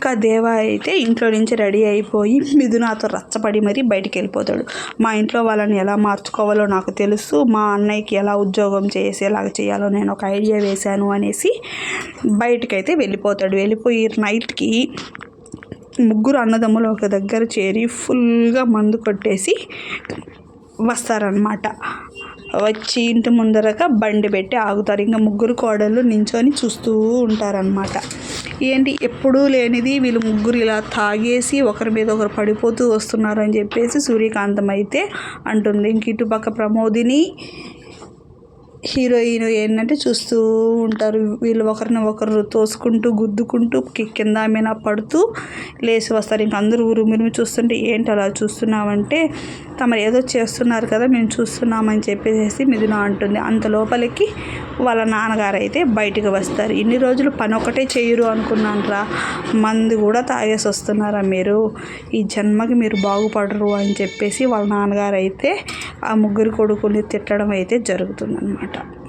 ఇక దేవ అయితే ఇంట్లో నుంచి రెడీ అయిపోయి మిథునాతో రచ్చపడి మరీ బయటికి వెళ్ళిపోతాడు. మా ఇంట్లో వాళ్ళని ఎలా మార్చుకోవాలో నాకు తెలుసు. మా అన్నయ్యకి ఎలా ఉద్యోగం చేసేలాగా చేయాలో నేను ఒక ఐడియా వేశాను అనేసి బయటకైతే వెళ్ళిపోతాడు. వెళ్ళిపోయి నైట్కి ముగ్గురు అన్నదమ్ములు ఒక దగ్గర చేరి ఫుల్గా మందు కొట్టేసి వస్తారనమాట వచ్చి ఇంటి ముందరగా బండి పెట్టి ఆగుతారు. ఇంకా ముగ్గురు కోడళ్ళు నించొని చూస్తూ ఉంటారనమాట ఏంటి? ఎప్పుడూ లేనిది వీళ్ళు ముగ్గురు ఇలా తాగేసి ఒకరి మీద ఒకరు పడిపోతూ వస్తున్నారు అని చెప్పేసి సూర్యకాంతం అయితే అంటుంది. ఇంక ఇటుపక్క ప్రమోదిని హీరోయిన్ ఏంటంటే చూస్తూ ఉంటారు. వీళ్ళు ఒకరిని ఒకరు తోసుకుంటూ గుద్దుకుంటూ కింద మీద పడుతూ లేచి వస్తారు. ఇంక అందరూ ఊరు మీరు చూస్తుంటే ఏంటి అలా చూస్తున్నామంటే తమరు ఏదో చేస్తున్నారు కదా మేము చూస్తున్నామని చెప్పేసి మిథున అంటుంది. అంత లోపలికి వాళ్ళ నాన్నగారు అయితే బయటికి వస్తారు. ఇన్ని రోజులు పని ఒకటే చేయరు అనుకున్నాను మందు కూడా తాగేసి వస్తున్నారా మీరు? ఈ జన్మకి మీరు బాగుపడరు అని చెప్పేసి వాళ్ళ నాన్నగారు అయితే ఆ ముగ్గురు కొడుకుని తిట్టడం అయితే జరుగుతుందన్నమాట.